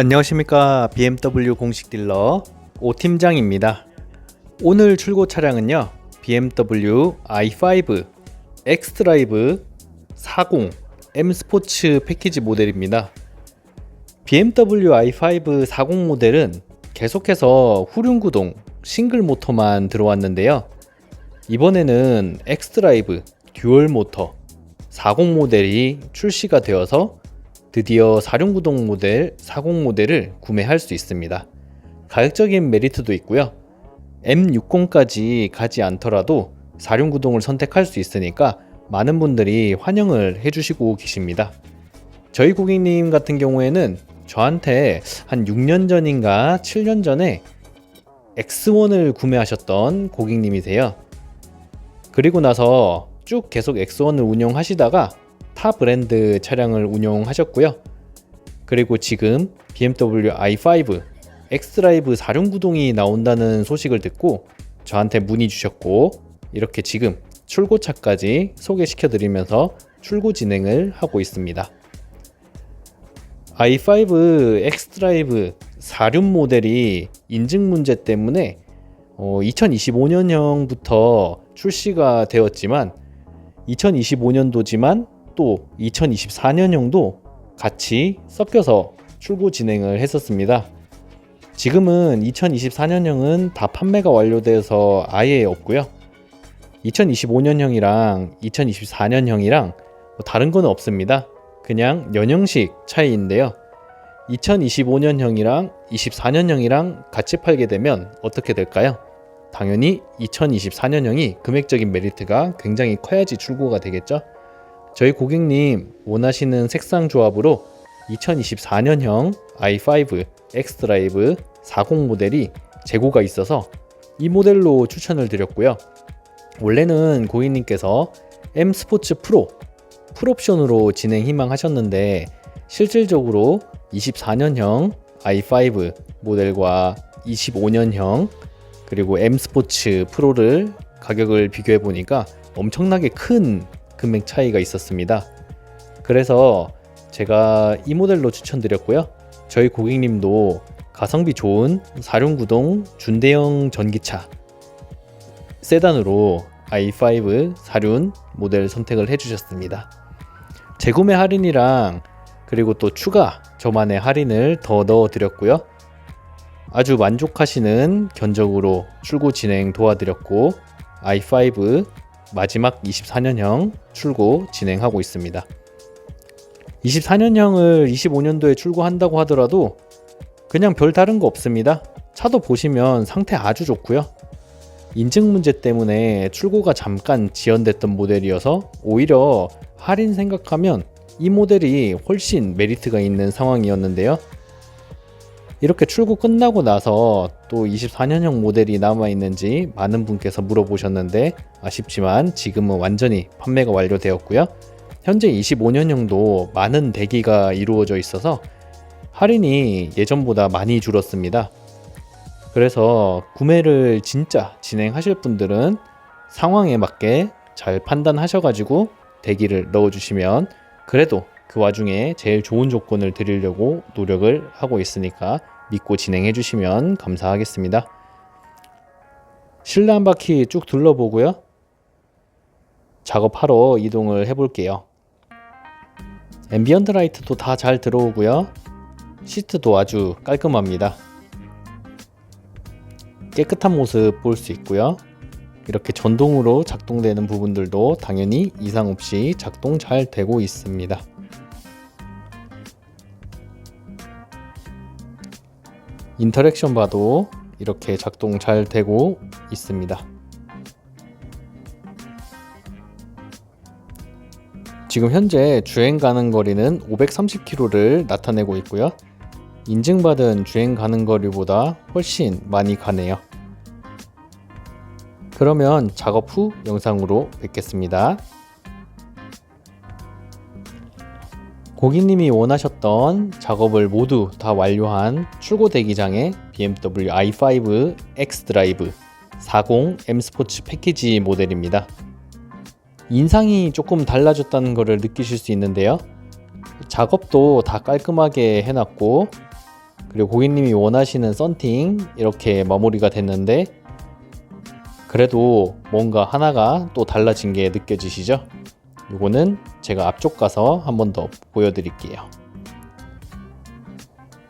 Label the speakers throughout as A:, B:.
A: 안녕하십니까 BMW 공식 딜러 오 팀장입니다. 오늘 출고 차량은요 BMW i5 X드라이브 40 M 스포츠 패키지 모델입니다. BMW i5 40 모델은 계속해서 후륜구동 싱글 모터만 들어왔는데요. 이번에는 X드라이브 듀얼 모터 40 모델이 출시가 되어서 드디어 사륜구동 모델 40 모델을 구매할 수 있습니다. 가격적인 메리트도 있고요. M60까지 가지 않더라도 사륜구동을 선택할 수 있으니까 많은 분들이 환영을 해주시고 계십니다. 저희 고객님 같은 경우에는 저한테 한 6년 전인가 7년 전에 X1을 구매하셨던 고객님이세요. 그리고 나서 쭉 계속 X1을 운영하시다가 타 브랜드 차량을 운용하셨고요. 그리고 지금 BMW i5 X드라이브 4륜구동이 나온다는 소식을 듣고 저한테 문의 주셨고 이렇게 지금 출고차까지 소개시켜 드리면서 출고 진행을 하고 있습니다. i5 X드라이브 4륜 모델이 인증 문제 때문에 어, 2025년형부터 출시가 되었지만 2025년도지만 또 2024년형도 같이 섞여서 출고 진행을 했었습니다. 지금은 2024년형은 다 판매가 완료돼서 아예 없고요. 2025년형이랑 2024년형이랑 뭐 다른 건 없습니다. 그냥 연형식 차이인데요. 2025년형이랑 24년형이랑 같이 팔게 되면 어떻게 될까요? 당연히 2024년형이 금액적인 메리트가 굉장히 커야지 출고가 되겠죠. 저희 고객님 원하시는 색상 조합으로 2024년형 i5 X드라이브 40 모델이 재고가 있어서 이 모델로 추천을 드렸고요. 원래는 고객님께서 M 스포츠 프로 풀옵션으로 진행 희망하셨는데 실질적으로 24년형 i5 모델과 25년형 그리고 M 스포츠 프로를 가격을 비교해 보니까 엄청나게 큰 금액 차이가 있었습니다. 그래서 제가 이 모델로 추천드렸고요. 저희 고객님도 가성비 좋은 사륜구동 준대형 전기차 세단으로 i5 사륜 모델 선택을 해주셨습니다. 재구매 할인이랑 그리고 또 추가 저만의 할인을 더 넣어드렸고요. 아주 만족하시는 견적으로 출고 진행 도와드렸고 i5 마지막 24년형 출고 진행하고 있습니다. 24년형을 25년도에 출고한다고 하더라도 그냥 별 다른 거 없습니다. 차도 보시면 상태 아주 좋고요. 인증 문제 때문에 출고가 잠깐 지연됐던 모델이어서 오히려 할인 생각하면 이 모델이 훨씬 메리트가 있는 상황이었는데요. 이렇게 출고 끝나고 나서 또 24년형 모델이 남아 있는지 많은 분께서 물어보셨는데 아쉽지만 지금은 완전히 판매가 완료되었고요. 현재 25년형도 많은 대기가 이루어져 있어서 할인이 예전보다 많이 줄었습니다. 그래서 구매를 진짜 진행하실 분들은 상황에 맞게 잘 판단하셔가지고 대기를 넣어주시면 그래도 그 와중에 제일 좋은 조건을 드리려고 노력을 하고 있으니까 믿고 진행해 주시면 감사하겠습니다. 실내 한 바퀴 쭉 둘러보고요. 작업하러 이동을 해볼게요. 앰비언트 라이트도 다 잘 들어오고요. 시트도 아주 깔끔합니다. 깨끗한 모습 볼 수 있고요. 이렇게 전동으로 작동되는 부분들도 당연히 이상 없이 작동 잘 되고 있습니다. 인터랙션 바도 이렇게 작동 잘 되고 있습니다. 지금 현재 주행 가는 거리는 530km를 나타내고 있고요. 인증받은 주행 가는 거리보다 훨씬 많이 가네요. 그러면 작업 후 영상으로 뵙겠습니다. 고객님이 원하셨던 작업을 모두 다 완료한 출고 대기장의 BMW i5 X 드라이브 40 M 스포츠 패키지 모델입니다. 인상이 조금 달라졌다는 것을 느끼실 수 있는데요. 작업도 다 깔끔하게 해놨고 그리고 고객님이 원하시는 썬팅 이렇게 마무리가 됐는데 그래도 뭔가 하나가 또 달라진 게 느껴지시죠? 이거는 제가 앞쪽 가서 한 번 더 보여드릴게요.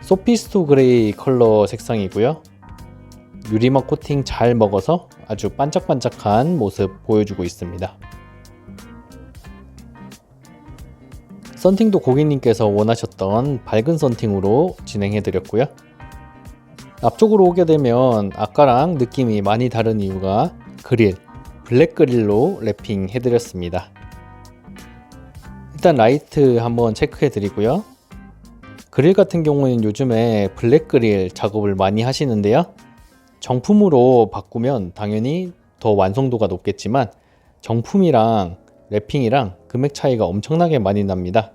A: 소피스토 그레이 컬러 색상이고요. 유리막 코팅 잘 먹어서 아주 반짝반짝한 모습 보여주고 있습니다. 썬팅도 고객님께서 원하셨던 밝은 썬팅으로 진행해 드렸고요. 앞쪽으로 오게 되면 아까랑 느낌이 많이 다른 이유가 그릴, 블랙 그릴로 랩핑 해 드렸습니다. 일단 라이트 한번 체크해 드리고요. 그릴 같은 경우는 요즘에 블랙 그릴 작업을 많이 하시는데요. 정품으로 바꾸면 당연히 더 완성도가 높겠지만 정품이랑 랩핑이랑 금액 차이가 엄청나게 많이 납니다.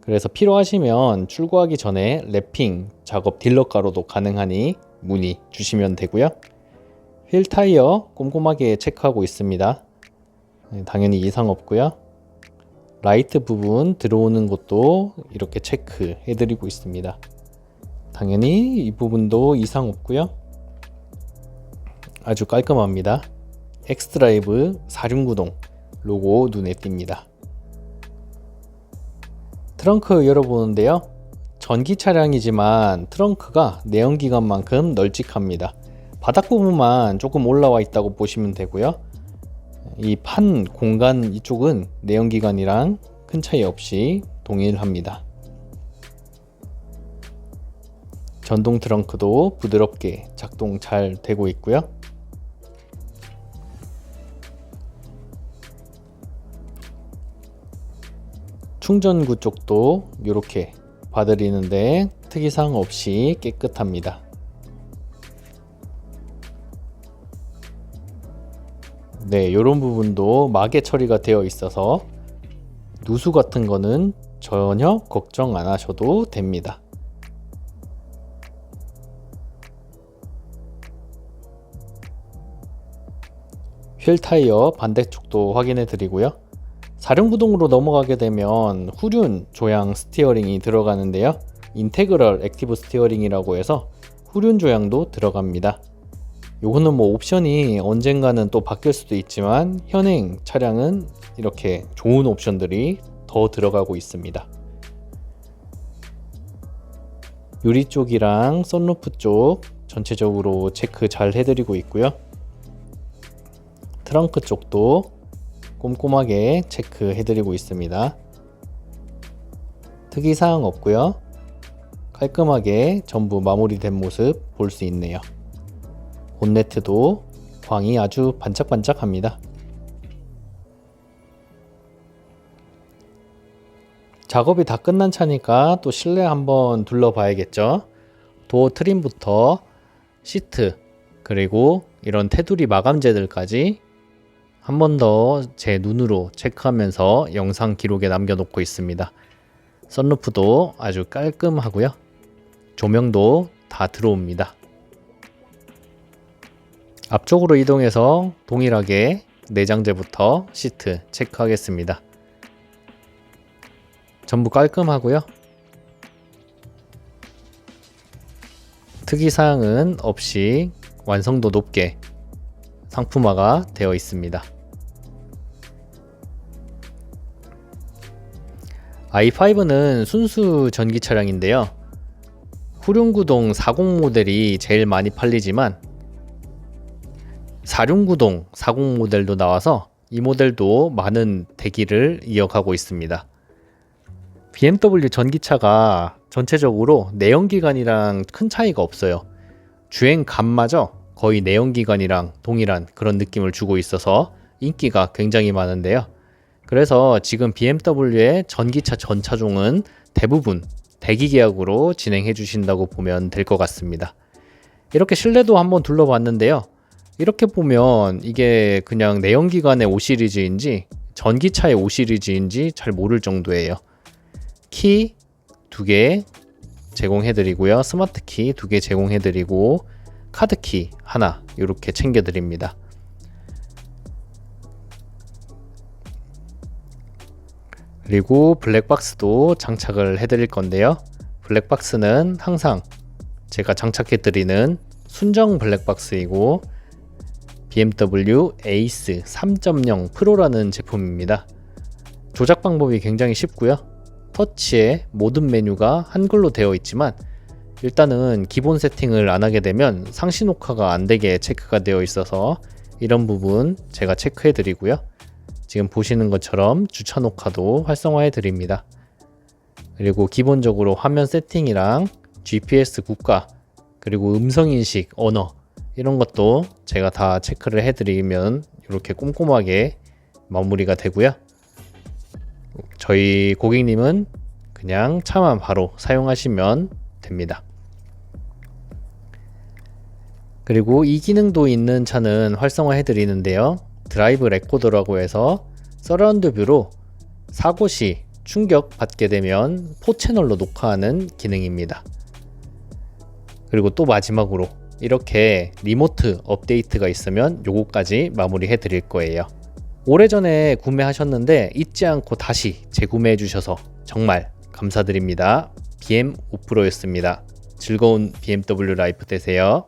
A: 그래서 필요하시면 출고하기 전에 랩핑 작업 딜러가로도 가능하니 문의 주시면 되고요. 휠 타이어 꼼꼼하게 체크하고 있습니다. 네, 당연히 이상 없고요. 라이트 부분 들어오는 것도 이렇게 체크해 드리고 있습니다. 당연히 이 부분도 이상 없고요. 아주 깔끔합니다. 엑스드라이브 4륜구동 로고 눈에 띕니다. 트렁크 열어보는데요. 전기 차량이지만 트렁크가 내연기관만큼 널찍합니다. 바닥 부분만 조금 올라와 있다고 보시면 되고요. 이 판 공간 이쪽은 내연기관이랑 큰 차이 없이 동일합니다. 전동 트렁크도 부드럽게 작동 잘 되고 있고요. 충전구 쪽도 이렇게 봐드리는데 특이사항 없이 깨끗합니다. 네, 이런 부분도 마개 처리가 되어 있어서 누수 같은 거는 전혀 걱정 안 하셔도 됩니다. 휠 타이어 반대쪽도 확인해 드리고요. 사륜구동으로 넘어가게 되면 후륜 조향 스티어링이 들어가는데요. 인테그럴 액티브 스티어링이라고 해서 후륜 조향도 들어갑니다. 요거는 뭐 옵션이 언젠가는 또 바뀔 수도 있지만 현행 차량은 이렇게 좋은 옵션들이 더 들어가고 있습니다. 유리 쪽이랑 썬루프 쪽 전체적으로 체크 잘 해드리고 있고요. 트렁크 쪽도 꼼꼼하게 체크해드리고 있습니다. 특이사항 없고요. 깔끔하게 전부 마무리된 모습 볼 수 있네요. 본네트도 광이 아주 반짝반짝합니다. 작업이 다 끝난 차니까 또 실내 한번 둘러봐야겠죠. 도어 트림부터 시트 그리고 이런 테두리 마감재들까지 한 번 더 제 눈으로 체크하면서 영상 기록에 남겨놓고 있습니다. 썬루프도 아주 깔끔하고요. 조명도 다 들어옵니다. 앞쪽으로 이동해서 동일하게 내장재부터 시트 체크하겠습니다. 전부 깔끔하고요. 특이사항은 없이 완성도 높게 상품화가 되어 있습니다. i5는 순수 전기 차량인데요. 후륜구동 40 모델이 제일 많이 팔리지만 4륜구동 40 모델도 나와서 이 모델도 많은 대기를 이어가고 있습니다. BMW 전기차가 전체적으로 내연기관이랑 큰 차이가 없어요. 주행감마저 거의 내연기관이랑 동일한 그런 느낌을 주고 있어서 인기가 굉장히 많은데요. 그래서 지금 BMW의 전기차 전 차종은 대부분 대기 계약으로 진행해 주신다고 보면 될 것 같습니다. 이렇게 실내도 한번 둘러봤는데요. 이렇게 보면 이게 그냥 내연기관의 5 시리즈인지 전기차의 5 시리즈인지 잘 모를 정도예요. 키 두 개 제공해 드리고요. 스마트 키 두 개 제공해 드리고 카드 키 하나 이렇게 챙겨 드립니다. 그리고 블랙박스도 장착을 해드릴 건데요. 블랙박스는 항상 제가 장착해 드리는 순정 블랙박스이고 BMW 에이스 3.0 프로라는 제품입니다. 조작 방법이 굉장히 쉽고요. 터치에 모든 메뉴가 한글로 되어 있지만 일단은 기본 세팅을 안 하게 되면 상시 녹화가 안 되게 체크가 되어 있어서 이런 부분 제가 체크해 드리고요. 지금 보시는 것처럼 주차 녹화도 활성화해 드립니다. 그리고 기본적으로 화면 세팅이랑 GPS 국가 그리고 음성 인식 언어 이런 것도 제가 다 체크를 해 드리면 이렇게 꼼꼼하게 마무리가 되고요. 저희 고객님은 그냥 차만 바로 사용하시면 됩니다. 그리고 이 기능도 있는 차는 활성화 해 드리는데요. 드라이브 레코더라고 해서 서라운드 뷰로 사고 시 충격 받게 되면 포 채널로 녹화하는 기능입니다. 그리고 또 마지막으로 이렇게 리모트 업데이트가 있으면 요거까지 마무리해 드릴 거예요. 오래전에 구매하셨는데 잊지 않고 다시 재구매해 주셔서 정말 감사드립니다. BM 5프로였습니다. 즐거운 BMW 라이프 되세요.